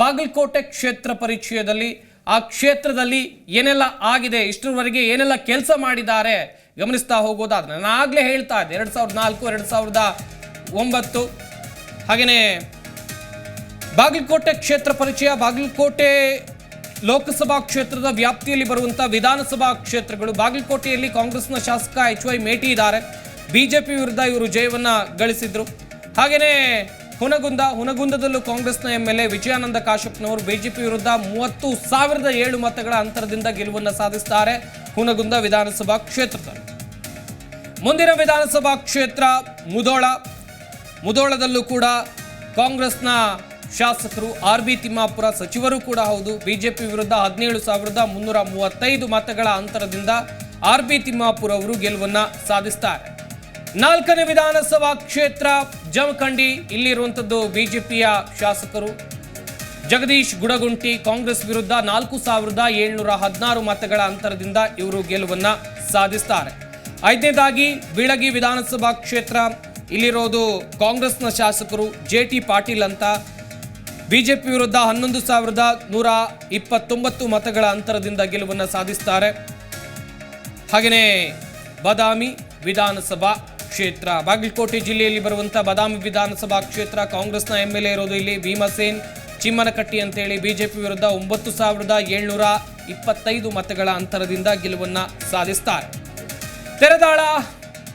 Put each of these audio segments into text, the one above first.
ಬಾಗಲಕೋಟೆ ಕ್ಷೇತ್ರ ಪರಿಚಯದಲ್ಲಿ, ಆ ಕ್ಷೇತ್ರದಲ್ಲಿ ಏನೆಲ್ಲ ಆಗಿದೆ, ಇಷ್ಟರವರೆಗೆ ಏನೆಲ್ಲ ಕೆಲಸ ಮಾಡಿದ್ದಾರೆ ಗಮನಿಸ್ತಾ ಹೋಗೋದಾದ್ರೆ, ನಾನು ಆಗಲೇ ಹೇಳ್ತಾ ಇದ್ದೆ, ಎರಡು ಸಾವಿರದ ನಾಲ್ಕು, ಎರಡು ಸಾವಿರದ ಒಂಬತ್ತು. ಹಾಗೆಯೇ ಬಾಗಲಕೋಟೆ ಕ್ಷೇತ್ರ ಪರಿಚಯ, ಬಾಗಲಕೋಟೆ ಲೋಕಸಭಾ ಕ್ಷೇತ್ರದ ವ್ಯಾಪ್ತಿಯಲ್ಲಿ ಬರುವಂಥ ವಿಧಾನಸಭಾ ಕ್ಷೇತ್ರಗಳು, ಬಾಗಲಕೋಟೆಯಲ್ಲಿ ಕಾಂಗ್ರೆಸ್ನ ಶಾಸಕ ಎಚ್ ವೈ ಮೇಟಿ ಇದ್ದಾರೆ, ಬಿಜೆಪಿ ವಿರುದ್ಧ ಇವರು ಜಯವನ್ನು ಗಳಿಸಿದರು. ಹಾಗೆಯೇ ಹುನಗುಂದ, ಹುನಗುಂದದಲ್ಲೂ ಕಾಂಗ್ರೆಸ್ನ ಎಂ ಎಲ್ ಎ ವಿಜಯಾನಂದ ಕಾಶ್ಯಪ್ನವರು ಬಿಜೆಪಿ ವಿರುದ್ಧ ಮೂವತ್ತು ಸಾವಿರದ ಏಳು ಮತಗಳ ಅಂತರದಿಂದ ಗೆಲುವನ್ನು ಸಾಧಿಸುತ್ತಾರೆ ಹುನಗುಂದ ವಿಧಾನಸಭಾ ಕ್ಷೇತ್ರದಲ್ಲಿ. ಮುಂದಿನ ವಿಧಾನಸಭಾ ಕ್ಷೇತ್ರ ಮುದೋಳ ಮುದೋಳದಲ್ಲೂ ಕೂಡ ಕಾಂಗ್ರೆಸ್ನ ಶಾಸಕರು ಆರ್ ಬಿ ತಿಮ್ಮಾಪುರ ಸಚಿವರು ಕೂಡ ಹೌದು. ಬಿಜೆಪಿ ವಿರುದ್ಧ ಹದಿನೇಳು ಸಾವಿರದ ಮುನ್ನೂರ ಮೂವತ್ತೈದು ಮತಗಳ ಅಂತರದಿಂದ ಆರ್ ಬಿ ತಿಮ್ಮಾಪುರ ಅವರು ಗೆಲುವನ್ನ ಸಾಧಿಸ್ತಾರೆ. ನಾಲ್ಕನೇ ವಿಧಾನಸಭಾ ಕ್ಷೇತ್ರ ಜಮಖಂಡಿ ಇಲ್ಲಿರುವಂಥದ್ದು ಬಿಜೆಪಿಯ ಶಾಸಕರು. ಜಗದೀಶ್ ಗುಡಗುಂಟಿ ಕಾಂಗ್ರೆಸ್ ವಿರುದ್ಧ ನಾಲ್ಕು ಸಾವಿರದ ಏಳ್ನೂರ ಹದಿನಾರು ಮತಗಳ ಅಂತರದಿಂದ ಇವರು ಗೆಲುವನ್ನ ಸಾಧಿಸ್ತಾರೆ. ಐದನೇದಾಗಿ ಬೀಳಗಿ ವಿಧಾನಸಭಾ ಕ್ಷೇತ್ರ ಇಲ್ಲಿರೋದು ಕಾಂಗ್ರೆಸ್ನ ಶಾಸಕರು ಜೆ ಟಿ ಪಾಟೀಲ್ ಅಂತ. ಬಿಜೆಪಿ ವಿರುದ್ಧ ಹನ್ನೊಂದು ಸಾವಿರದ ನೂರ ಇಪ್ಪತ್ತೊಂಬತ್ತು ಮತಗಳ ಅಂತರದಿಂದ ಗೆಲುವನ್ನು ಸಾಧಿಸ್ತಾರೆ. ಹಾಗೆಯೇ ಬದಾಮಿ ವಿಧಾನಸಭಾ ಕ್ಷೇತ್ರ. ಬಾಗಲಕೋಟೆ ಜಿಲ್ಲೆಯಲ್ಲಿ ಬರುವಂಥ ಬದಾಮಿ ವಿಧಾನಸಭಾ ಕ್ಷೇತ್ರ, ಕಾಂಗ್ರೆಸ್ನ ಎಂ ಎಲ್ ಎ ಇರೋದು ಇಲ್ಲಿ ಭೀಮಸೇನ್, ಚಿಮ್ಮನಕಟ್ಟಿ ಅಂತೇಳಿ ಬಿಜೆಪಿ ವಿರುದ್ಧ ಒಂಬತ್ತು ಸಾವಿರದ ಏಳ್ನೂರ ಇಪ್ಪತ್ತೈದು ಮತಗಳ ಅಂತರದಿಂದ ಗೆಲುವನ್ನು ಸಾಧಿಸ್ತಾರೆ. ತೆರೆದಾಳ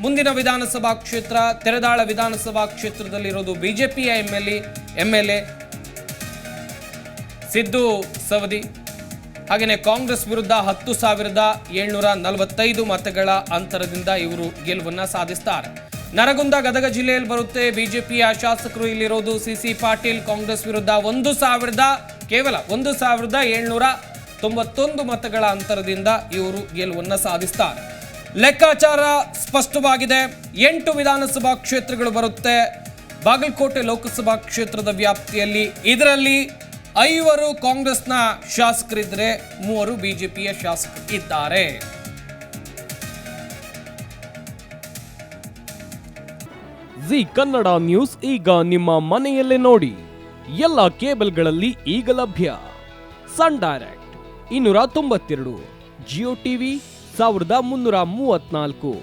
ಮುಂದಿನ ವಿಧಾನಸಭಾ ಕ್ಷೇತ್ರ, ತೆರೆದಾಳ ವಿಧಾನಸಭಾ ಕ್ಷೇತ್ರದಲ್ಲಿರೋದು ಬಿಜೆಪಿಯ M L M L A Siddu Savadi. ಹಾಗೆಯೇ ಕಾಂಗ್ರೆಸ್ ವಿರುದ್ಧ ಹತ್ತು ಸಾವಿರದ ಏಳ್ನೂರ ನಲವತ್ತೈದು ಮತಗಳ ಅಂತರದಿಂದ ಇವರು ಗೆಲುವನ್ನ ಸಾಧಿಸ್ತಾರೆ. ನರಗುಂದ ಗದಗ ಜಿಲ್ಲೆಯಲ್ಲಿ ಬರುತ್ತೆ. ಬಿಜೆಪಿಯ ಶಾಸಕರು ಇಲ್ಲಿರೋದು ಸಿಸಿ ಪಾಟೀಲ್. ಕಾಂಗ್ರೆಸ್ ವಿರುದ್ಧ ಒಂದು ಸಾವಿರದ, ಕೇವಲ ಒಂದು ಸಾವಿರದ ಏಳ್ನೂರ ತೊಂಬತ್ತೊಂದು ಮತಗಳ ಅಂತರದಿಂದ ಇವರು ಗೆಲುವನ್ನ ಸಾಧಿಸ್ತಾರೆ. ಲೆಕ್ಕಾಚಾರ ಸ್ಪಷ್ಟವಾಗಿದೆ. ಎಂಟು ವಿಧಾನಸಭಾ ಕ್ಷೇತ್ರಗಳು ಬರುತ್ತೆ. ಬಾಗಲಕೋಟೆ ಲೋಕಸಭಾ ಕ್ಷೇತ್ರದ ವ್ಯಾಪ್ತಿಯಲ್ಲಿ ಇದರಲ್ಲಿ ಐವರು ಕಾಂಗ್ರೆಸ್ನ ಶಾಸಕರಿದ್ದರೆ ಮೂವರು ಬಿಜೆಪಿಯ ಶಾಸಕರು ಇದ್ದಾರೆ ಜಿ ಕನ್ನಡ ನ್ಯೂಸ್ ಈಗ ನಿಮ್ಮ ಮನೆಯಲ್ಲೇ ನೋಡಿ. ಎಲ್ಲ ಕೇಬಲ್ಗಳಲ್ಲಿ ಈಗ ಲಭ್ಯ. ಸನ್ ಡೈರೆಕ್ಟ್ ಇನ್ನೂರ ತೊಂಬತ್ತೆರಡು, ಜಿಯೋ ಟಿವಿ ಸಾವಿರದ ಮುನ್ನೂರ ಮೂವತ್ನಾಲ್ಕು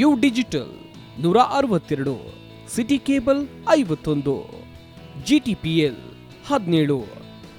ಯು ಡಿಜಿಟಲ್ ನೂರ ಅರವತ್ತೆರಡು, ಸಿಟಿ ಕೇಬಲ್ ಐವತ್ತೊಂದು, ಜಿ ಟಿ ಪಿ ಎಲ್ ಹದಿನೇಳು.